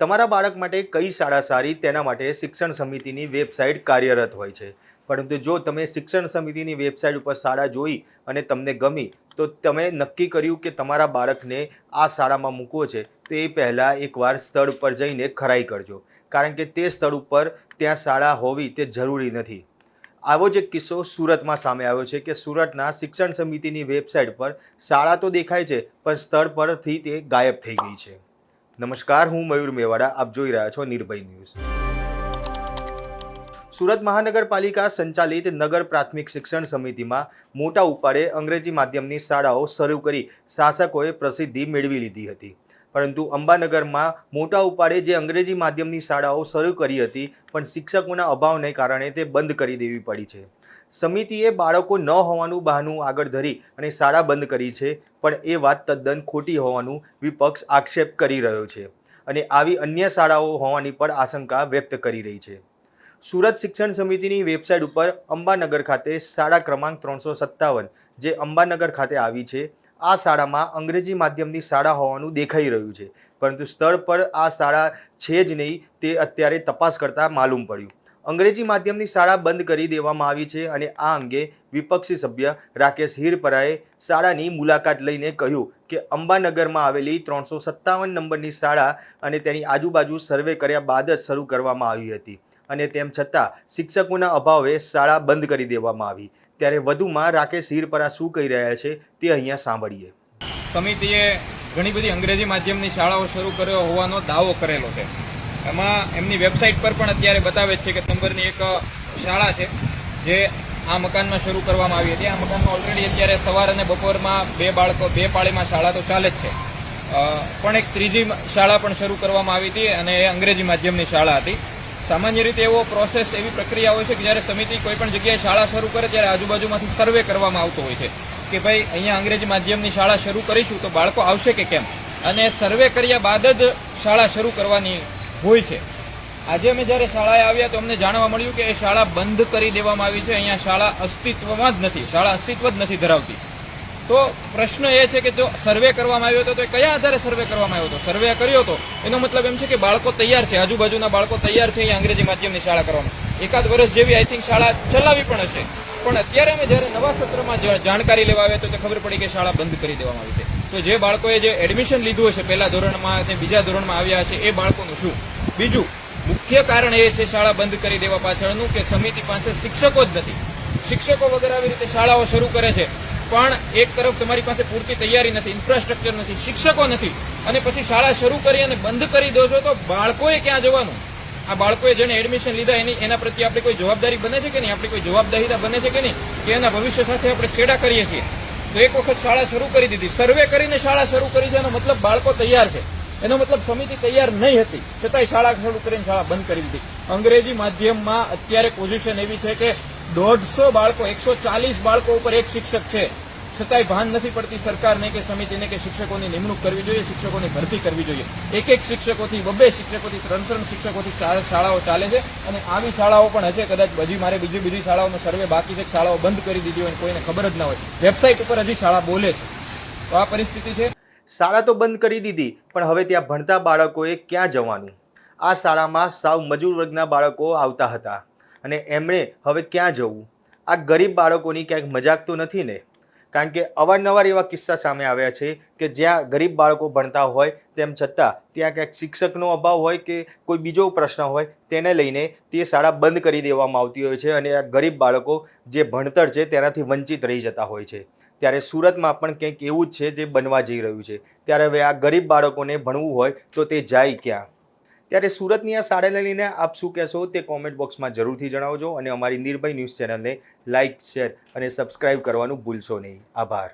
તમારા બાળક માટે કઈ શાળા સારી, તેના માટે શિક્ષણ સમિતિની વેબસાઇટ કાર્યરત હોય છે? પરંતુ જો તમે શિક્ષણ સમિતિની વેબસાઇટ ઉપર શાળા જોઈ અને તમને ગમી, તો તમે નક્કી કર્યું કે તમારા બાળકને આ શાળામાં મૂકવો છે, તો એ પહેલાં એકવાર સ્થળ પર જઈને ખરાઈ કરજો. કારણ કે તે સ્થળ ઉપર ત્યાં શાળા હોવી તે જરૂરી નથી. આવો જ એક કિસ્સો સુરતમાં સામે આવ્યો છે કે સુરતના શિક્ષણ સમિતિની વેબસાઇટ પર શાળા તો દેખાય છે, પણ સ્થળ પરથી તે ગાયબ થઈ ગઈ છે. નમસ્કાર, હું મયુર મેવાડા. આપ જોઈ રહ્યા છો નિર્ભય ન્યૂઝ. સુરત મહાનગરપાલિકા સંચાલિત નગર પ્રાથમિક શિક્ષણ સમિતિમાં મોટા ઉપાડે અંગ્રેજી માધ્યમની શાળાઓ શરૂ કરી શાસકોએ પ્રસિદ્ધિ મેળવી લીધી હતી. પરંતુ અંબાનગરમાં મોટા ઉપાડે જે અંગ્રેજી માધ્યમની શાળાઓ શરૂ કરી હતી, પણ શિક્ષકોના અભાવને કારણે તે બંધ કરી દેવી પડી છે. સમિતિએ બાળકો ન હોવાનું બહાનું આગળ ધરી અને શાળા બંધ કરી છે, પણ એ વાત તદ્દન ખોટી હોવાનું વિપક્ષ આક્ષેપ કરી રહ્યો છે અને આવી અન્ય શાળાઓ હોવાની પણ આશંકા વ્યક્ત કરી રહી છે. સુરત શિક્ષણ સમિતિની વેબસાઇટ ઉપર અંબાનગર ખાતે શાળા ક્રમાંક ત્રણસો સત્તાવન, જે અંબાનગર ખાતે આવી છે આ શાળામાં અંગ્રેજી માધ્યમની શાળા હોવાનું દેખાઈ રહ્યું છે. પરંતુ સ્થળ પર આ શાળા છે જ નહીં, તે અત્યારે તપાસ કરતાં માલુમ પડ્યું. અંગ્રેજી માધ્યમની શાળા બંધ કરી દેવામાં આવી છે અને આ અંગે વિપક્ષી સભ્ય રાકેશ હિરપરાએ શાળાની મુલાકાત લઈને કહ્યું કે અંબાનગરમાં આવેલી ત્રણસો સત્તાવન નંબરની શાળા અને તેની આજુબાજુ સર્વે કર્યા બાદ જ શરૂ કરવામાં આવી હતી. અને તેમ છતાં, શિક્ષકોના અભાવે શાળા બંધ કરી દેવામાં આવી. ત્યારે વધુમાં રાકેશ હીરપરા શું કહી રહ્યા છે તે અહીંયા સાંભળીએ. સમિતિએ ઘણી બધી અંગ્રેજી માધ્યમની શાળાઓ શરૂ કર્યો હોવાનો દાવો કરેલો છે. એમાં એમની વેબસાઇટ પર પણ અત્યારે બતાવે છે કે નંબરની એક શાળા છે, જે આ મકાનમાં શરૂ કરવામાં આવી હતી. આ મકાનમાં ઓલરેડી અત્યારે સવાર અને બપોરમાં બે બાળકો, બે પાળીમાં શાળા તો ચાલે જ છે. પણ એક ત્રીજી શાળા પણ શરૂ કરવામાં આવી હતી અને એ અંગ્રેજી માધ્યમની શાળા હતી. સામાન્ય રીતે એવો પ્રોસેસ એવી પ્રક્રિયા હોય છે કે જ્યારે સમિતિ કોઈ પણ જગ્યાએ શાળા શરૂ કરે ત્યારે આજુબાજુમાંથી સર્વે કરવામાં આવતો હોય છે કે ભાઈ અહીંયા અંગ્રેજી માધ્યમની શાળા શરૂ કરીશું તો બાળકો આવશે કે કેમ? અને સર્વે કર્યા બાદ જ શાળા શરૂ કરવાની હોય છે. આજે અમે જ્યારે શાળાએ આવ્યા તો અમને જાણવા મળ્યું કે એ શાળા બંધ કરી દેવામાં આવી છે. અહીંયા શાળા અસ્તિત્વમાં જ નથી, શાળા અસ્તિત્વ જ નથી ધરાવતી. તો પ્રશ્ન એ છે કે જો સર્વે કરવામાં આવ્યો હતો તો કયા આધારે સર્વે કરવામાં આવ્યો હતો? સર્વે કર્યો હતો એનો મતલબ એમ છે કે બાળકો તૈયાર છે. આજુબાજુના બાળકો તૈયાર છે અહીંયા અંગ્રેજી માધ્યમની શાળા કરવામાં. એકાદ વર્ષ જેવી આઈ થિંક શાળા ચલાવી પણ હશે. પણ અત્યારે અમે જ્યારે નવા સત્રમાં જાણકારી લેવા આવે તો તે ખબર પડી કે શાળા બંધ કરી દેવામાં આવી છે. તો જે બાળકોએ જે એડમિશન લીધું હશે, પહેલા ધોરણમાં અને બીજા ધોરણમાં આવ્યા છે, એ બાળકોનું શું? બીજું, મુખ્ય કારણ એ છે શાળા બંધ કરી દેવા પાછળનું કે સમિતિ પાસે શિક્ષકો જ નથી. શિક્ષકો વગર આવી રીતે શાળાઓ શરૂ કરે છે. પણ એક તરફ તમારી પાસે પૂરતી તૈયારી નથી ઇન્ફ્રાસ્ટ્રક્ચર નથી, શિક્ષકો નથી. અને પછી શાળા શરૂ કરી અને બંધ કરી દો છો તો બાળકોએ ક્યાં જવાનું? આ બાળકોએ જેને એડમિશન લીધા એની એના પ્રત્યે આપણે કોઈ જવાબદારી બને છે કે નહીં? આપણી કોઈ જવાબદારીતા બને છે કે નહીં? કે એના ભવિષ્ય સાથે આપણે છેડા કરીએ છીએ? તો એક વખત શાળા શરૂ કરી દીધી. સર્વે કરીને શાળા શરૂ કરી છે એનો મતલબ બાળકો તૈયાર છે. એનો મતલબ સમિતિ તૈયાર નહીં હતી. છતાંય શાળા શરૂ કરીને શાળા બંધ કરી દીધી. અંગ્રેજી માધ્યમમાં અત્યારે પોઝિશન એવી છે કે દોઢસો બાળકો, એકસો ચાલીસ બાળકો ઉપર એક શિક્ષક છે. છતાંય ભાન નથી પડતી સરકારને કે સમિતિને કે શિક્ષકોની નિમણૂક કરવી જોઈએ, શિક્ષકોની ભરતી કરવી જોઈએ. એક એક શિક્ષકોથી, બબ્બે શિક્ષકોથી, ત્રણ ત્રણ શિક્ષકોથી ચાર શાળાઓ ચાલે છે અને આવી શાળાઓ પણ હશે. કદાચ હજી મારે બીજી બીજી શાળાઓમાં સર્વે બાકી છે શાળાઓ બંધ કરી દીધી હોય કોઈને ખબર જ ના હોય. વેબસાઇટ ઉપર હજી શાળા બોલે છે. તો આ પરિસ્થિતિ છે? શાળા તો બંધ કરી દીધી, પણ હવે ત્યાં ભણતા બાળકોએ ક્યાં જવાનું? આ શાળામાં સાવ મજૂર વર્ગના બાળકો આવતા હતા. અને એમણે હવે ક્યાં જવું? આ ગરીબ બાળકોની ક્યાંક મજાક તો નથી ને? કારણ કે અવારનવાર એવા કિસ્સા સામે આવ્યા છે કે જ્યાં ગરીબ બાળકો ભણતા હોય, તેમ છતાં ત્યાં ક્યાંક શિક્ષકનો અભાવ હોય કે કોઈ બીજો પ્રશ્ન હોય, તેને લઈને તે શાળા બંધ કરી દેવામાં આવતી હોય છે અને આ ગરીબ બાળકો જે ભણતર છે તેનાથી વંચિત રહી જતા હોય છે. ત્યારે સુરતમાં પણ કંઈક એવું જ છે જે બનવા જઈ રહ્યું છે. ત્યારે હવે આ ગરીબ બાળકોને ભણવું હોય તો તે જાય ક્યાં? ત્યારે સુરતની આ શાળાને લઈને આપ શું કહેશો તે કોમેન્ટ બોક્સમાં જરૂરથી જણાવજો અને અમારી નિર્ભય ન્યૂઝ ચેનલને લાઇક શેર અને સબસ્ક્રાઇબ કરવાનું ભૂલશો નહીં. આભાર.